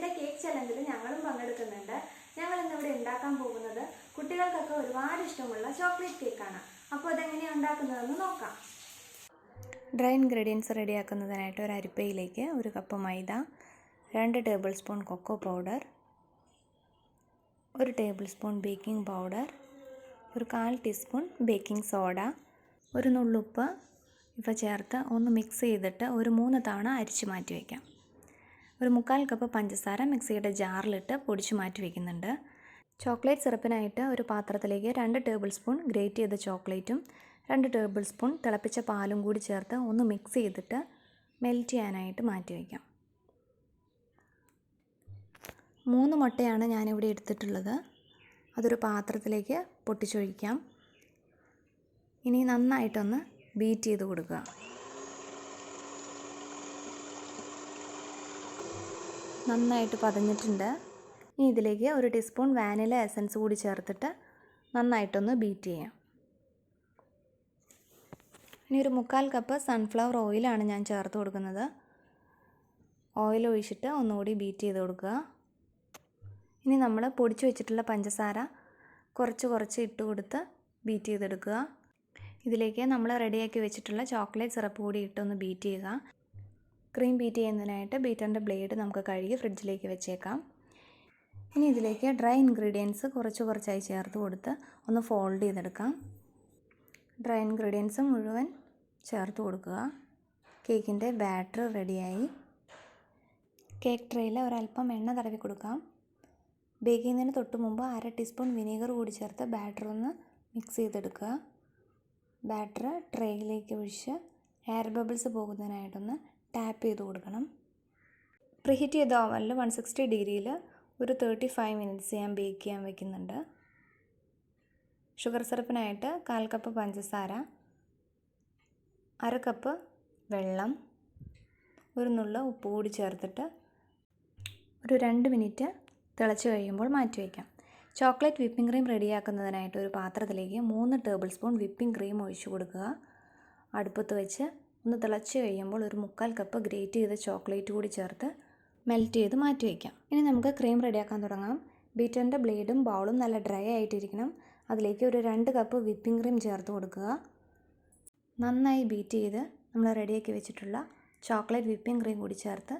ഫ്രണ്ട്സിന്റെ കേക്ക് ചലഞ്ചിൽ ഞങ്ങളും പങ്കെടുക്കുന്നുണ്ട്. ഞങ്ങൾ ഇന്നിവിടെ ഉണ്ടാക്കാൻ പോകുന്നത് കുട്ടികൾക്കൊക്കെ ഒരുപാട് ഇഷ്ടമുള്ള ചോക്ലേറ്റ് കേക്കാണ് അപ്പോൾ അതെങ്ങനെയാണ് ഉണ്ടാക്കുന്നതെന്ന് നോക്കാം. ഡ്രൈ ഇൻഗ്രീഡിയൻസ് റെഡിയാക്കുന്നതിനായിട്ട് ഒരു അരിപ്പയിലേക്ക് ഒരു കപ്പ് മൈദ രണ്ട് ടേബിൾ സ്പൂൺ കൊക്കോ പൗഡർ ഒരു ടേബിൾ സ്പൂൺ ബേക്കിംഗ് പൗഡർ ഒരു കാൽ ടീസ്പൂൺ ബേക്കിംഗ് സോഡ ഒരു നുള്ളുപ്പ് ഇവ ചേർത്ത് ഒന്ന് മിക്സ് ചെയ്തിട്ട് ഒരു മൂന്ന് തവണ അരിച്ചു മാറ്റി വയ്ക്കാം ഒരു മുക്കാൽ കപ്പ് പഞ്ചസാര മിക്സിയുടെ ജാറിലിട്ട് പൊടിച്ചു മാറ്റി വയ്ക്കുന്നുണ്ട് ചോക്ലേറ്റ് സിറപ്പിനായിട്ട് ഒരു പാത്രത്തിലേക്ക് രണ്ട് ടേബിൾ സ്പൂൺ ഗ്രേറ്റ് ചെയ്ത ചോക്ലേറ്റും രണ്ട് ടേബിൾ സ്പൂൺ തിളപ്പിച്ച പാലും കൂടി ചേർത്ത് ഒന്ന് മിക്സ് ചെയ്തിട്ട് മെൽറ്റ് ചെയ്യാനായിട്ട് മാറ്റി വയ്ക്കാം മൂന്ന് മുട്ടയാണ് ഞാനിവിടെ എടുത്തിട്ടുള്ളത്. അതൊരു പാത്രത്തിലേക്ക് പൊട്ടിച്ചൊഴിക്കാം. ഇനി നന്നായിട്ടൊന്ന് ബീറ്റ് ചെയ്ത് കൊടുക്കുക. നന്നായിട്ട് പതഞ്ഞിട്ടുണ്ട്. ഇനി ഇതിലേക്ക് ഒരു ടീസ്പൂൺ വാനില എസൻസ് കൂടി ചേർത്തിട്ട് നന്നായിട്ടൊന്ന് ബീറ്റ് ചെയ്യാം. ഇനി ഒരു മുക്കാൽ കപ്പ് സൺഫ്ലവർ ഓയിലാണ് ഞാൻ ചേർത്ത് കൊടുക്കുന്നത്. ഓയിൽ ഒഴിച്ചിട്ട് ഒന്നുകൂടി ബീറ്റ് ചെയ്ത് കൊടുക്കുക. ഇനി നമ്മൾ പൊടിച്ചു വെച്ചിട്ടുള്ള പഞ്ചസാര കുറച്ച് കുറച്ച് ഇട്ട് കൊടുത്ത് ബീറ്റ് ചെയ്തെടുക്കുക. ഇതിലേക്ക് നമ്മൾ റെഡിയാക്കി വെച്ചിട്ടുള്ള ചോക്ലേറ്റ് സിറപ്പ് കൂടി ഇട്ടൊന്ന് ബീറ്റ് ചെയ്യുക. ക്രീം ബീറ്റ് ചെയ്യുന്നതിനായിട്ട് ബീറ്ററിന്റെ ബ്ലേഡ് നമുക്ക് കഴുകി ഫ്രിഡ്ജിലേക്ക് വെച്ചേക്കാം. ഇനി ഇതിലേക്ക് ഡ്രൈ ഇൻഗ്രീഡിയൻസ് കുറച്ച് കുറച്ചായി ചേർത്ത് കൊടുത്ത് ഒന്ന് ഫോൾഡ് ചെയ്തെടുക്കാം. ഡ്രൈ ഇൻഗ്രീഡിയൻസ് മുഴുവൻ ചേർത്ത് കൊടുക്കുക. കേക്കിന്റെ ബാറ്റർ റെഡിയായി. കേക്ക് ട്രേയിൽ ഒരല്പം എണ്ണ തടവി കൊടുക്കാം. ബേക്ക് ചെയ്യുന്നതിന് തൊട്ട് മുമ്പ് അര ടീസ്പൂൺ വിനീഗർ കൂടി ചേർത്ത് ബാറ്റർ ഒന്ന് മിക്സ് ചെയ്തെടുക്കുക. ബാറ്റർ ട്രേയിലേക്ക് ഒഴിച്ച് എയർ ബബിൾസ് പോകുന്നതിനായിട്ടൊന്ന് ടാപ്പ് ചെയ്ത് കൊടുക്കണം. പ്രീഹീറ്റ് ചെയ്ത ഓവനിൽ വൺ സിക്സ്റ്റി ഡിഗ്രിയിൽ ഒരു തേർട്ടി ഫൈവ് മിനിറ്റ്സ് ഞാൻ ബേക്ക് ചെയ്യാൻ വെക്കുന്നുണ്ട്. ഷുഗർ സിറപ്പിനായിട്ട് കാൽ കപ്പ് പഞ്ചസാര അര കപ്പ് വെള്ളം ഒരു നുള്ള ഉപ്പ് കൂടി ചേർത്തിട്ട് ഒരു രണ്ട് മിനിറ്റ് തിളച്ച് കഴിയുമ്പോൾ മാറ്റി വയ്ക്കാം ചോക്ലേറ്റ് വിപ്പിംഗ് ക്രീം റെഡിയാക്കുന്നതിനായിട്ട് ഒരു പാത്രത്തിലേക്ക് മൂന്ന് ടേബിൾ സ്പൂൺ വിപ്പിംഗ് ക്രീം ഒഴിച്ചു കൊടുക്കുക. അടുപ്പത്ത് വെച്ച് ഒന്ന് തിളച്ച് കഴിയുമ്പോൾ ഒരു മുക്കാൽ കപ്പ് ഗ്രേറ്റ് ചെയ്ത ചോക്ലേറ്റ് കൂടി ചേർത്ത് മെൽറ്റ് ചെയ്ത് മാറ്റി വയ്ക്കാം ഇനി നമുക്ക് ക്രീം റെഡിയാക്കാൻ തുടങ്ങാം. ബീറ്ററിന്റെ ബ്ലേഡും ബൗളും നല്ല ഡ്രൈ ആയിട്ടിരിക്കണം. അതിലേക്ക് ഒരു രണ്ട് കപ്പ് വിപ്പിംഗ് ക്രീം ചേർത്ത് കൊടുക്കുക. നന്നായി ബീറ്റ് ചെയ്ത് നമ്മൾ റെഡിയാക്കി വെച്ചിട്ടുള്ള ചോക്ലേറ്റ് വിപ്പിംഗ് ക്രീം കൂടി ചേർത്ത്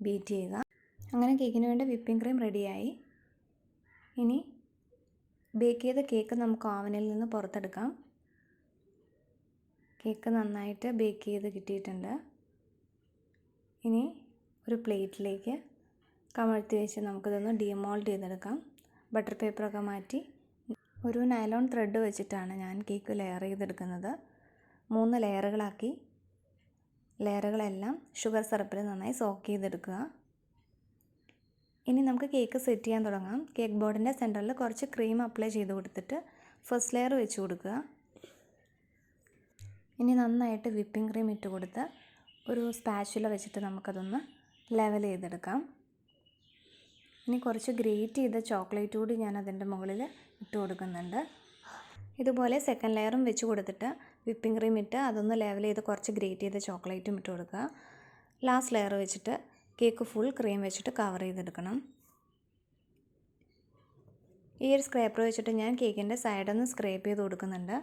ബീറ്റ് ചെയ്യുക. അങ്ങനെ കേക്കിന് വേണ്ട വിപ്പിംഗ് ക്രീം റെഡിയായി ഇനി ബേക്ക് ചെയ്ത കേക്ക് നമുക്ക് ഓവനിൽ നിന്ന് പുറത്തെടുക്കാം. കേക്ക് നന്നായിട്ട് ബേക്ക് ചെയ്ത് കിട്ടിയിട്ടുണ്ട്. ഇനി ഒരു പ്ലേറ്റിലേക്ക് കമഴ്ത്തി വെച്ച് നമുക്കിതൊന്ന് ഡിമോൾഡ് ചെയ്തെടുക്കാം. ബട്ടർ പേപ്പറൊക്കെ മാറ്റി ഒരു നൈലോൺ ത്രെഡ് വെച്ചിട്ടാണ് ഞാൻ കേക്ക് ലെയർ ചെയ്തെടുക്കുന്നത്. മൂന്ന് ലെയറുകളാക്കി ലെയറുകളെല്ലാം ഷുഗർ സിറപ്പിൽ നന്നായി സോക്ക് ചെയ്തെടുക്കുക. ഇനി നമുക്ക് കേക്ക് സെറ്റ് ചെയ്യാൻ തുടങ്ങാം. കേക്ക് ബോർഡിന്റെ സെന്ററിൽ കുറച്ച് ക്രീം അപ്ലൈ ചെയ്ത് കൊടുത്തിട്ട് ഫസ്റ്റ് ലെയർ വെച്ച് കൊടുക്കുക. ഇനി നന്നായിട്ട് വിപ്പിംഗ് ക്രീം ഇട്ട് കൊടുത്ത് ഒരു സ്പാച്ചുല വെച്ചിട്ട് നമുക്കതൊന്ന് ലെവൽ ചെയ്തെടുക്കാം. ഇനി കുറച്ച് ഗ്രേറ്റ് ചെയ്ത ചോക്ലേറ്റ് കൂടി ഞാൻ അതിന്റെ മുകളിൽ ഇട്ട് കൊടുക്കുന്നുണ്ട്. ഇതുപോലെ സെക്കൻഡ് ലെയറും വെച്ച് കൊടുത്തിട്ട് വിപ്പിംഗ് ക്രീം ഇട്ട് അതൊന്ന് ലെവൽ ചെയ്ത് കുറച്ച് ഗ്രേറ്റ് ചെയ്ത ചോക്ലേറ്റും ഇട്ട് കൊടുക്കുക. ലാസ്റ്റ് ലെയർ വെച്ചിട്ട് കേക്ക് ഫുൾ ക്രീം വെച്ചിട്ട് കവർ ചെയ്തെടുക്കണം. ഈ ഒരു സ്ക്രേപ്പർ വെച്ചിട്ട് ഞാൻ കേക്കിന്റെ സൈഡൊന്ന് സ്ക്രേപ്പ് ചെയ്ത് കൊടുക്കുന്നുണ്ട്.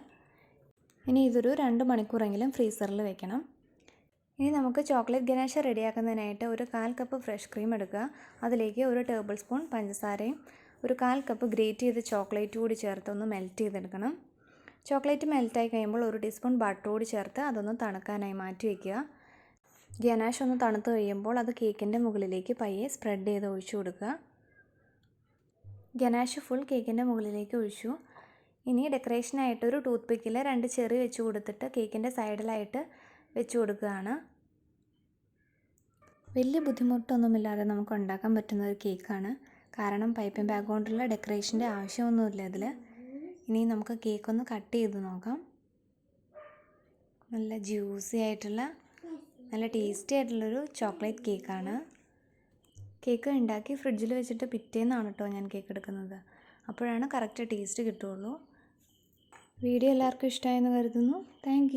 ഇനി ഇതൊരു രണ്ട് മണിക്കൂറെങ്കിലും ഫ്രീസറിൽ വെക്കണം. ഇനി നമുക്ക് ചോക്ലേറ്റ് ഗനാഷ റെഡിയാക്കുന്നതിനായിട്ട് ഒരു കാൽ കപ്പ് ഫ്രഷ് ക്രീം എടുക്കുക. അതിലേക്ക് ഒരു ടേബിൾ സ്പൂൺ പഞ്ചസാരയും ഒരു കാൽ കപ്പ് ഗ്രേറ്റ് ചെയ്ത ചോക്ലേറ്റ് കൂടി ചേർത്ത് ഒന്ന് മെൽറ്റ് ചെയ്തെടുക്കണം. ചോക്ലേറ്റ് മെൽറ്റായി കഴിയുമ്പോൾ ഒരു ടീസ്പൂൺ ബട്ടർ കൂടി ചേർത്ത് അതൊന്ന് തണുക്കാനായി മാറ്റി വയ്ക്കുക ഗനാഷ് ഒന്ന് തണുത്ത് കഴിയുമ്പോൾ അത് കേക്കിന്റെ മുകളിലേക്ക് പയ്യെ സ്പ്രെഡ് ചെയ്ത് ഒഴിച്ചു കൊടുക്കുക. ഗനാഷ് ഫുൾ കേക്കിന്റെ മുകളിലേക്ക് ഒഴിച്ചു. ഇനി ഡെക്കറേഷനായിട്ട് ഒരു ടൂത്ത് പിക്കിൽ രണ്ട് ചെറി വെച്ച് കൊടുത്തിട്ട് കേക്കിന്റെ സൈഡിലായിട്ട് വെച്ച് കൊടുക്കുകയാണ്. വലിയ ബുദ്ധിമുട്ടൊന്നുമില്ലാതെ നമുക്ക് ഉണ്ടാക്കാൻ പറ്റുന്ന ഒരു കേക്കാണ് കാരണം പൈപ്പിംഗ് ബാഗ് കൊണ്ടുള്ള ഡെക്കറേഷന്റെ ആവശ്യമൊന്നുമില്ല അതിൽ ഇനി നമുക്ക് കേക്കൊന്ന് കട്ട് ചെയ്ത് നോക്കാം. നല്ല ജ്യൂസി ആയിട്ടുള്ള നല്ല ടേസ്റ്റി ആയിട്ടുള്ളൊരു ചോക്ലേറ്റ് കേക്കാണ് കേക്ക് ഉണ്ടാക്കി ഫ്രിഡ്ജിൽ വെച്ചിട്ട് പിറ്റേന്നാണ് കേട്ടോ ഞാൻ കേക്ക് എടുക്കുന്നത്. അപ്പോഴാണ് കറക്റ്റ് ടേസ്റ്റ് കിട്ടുള്ളൂ. വീഡിയോ എല്ലാവർക്കും ഇഷ്ടമായെന്ന് കരുതുന്നു. താങ്ക്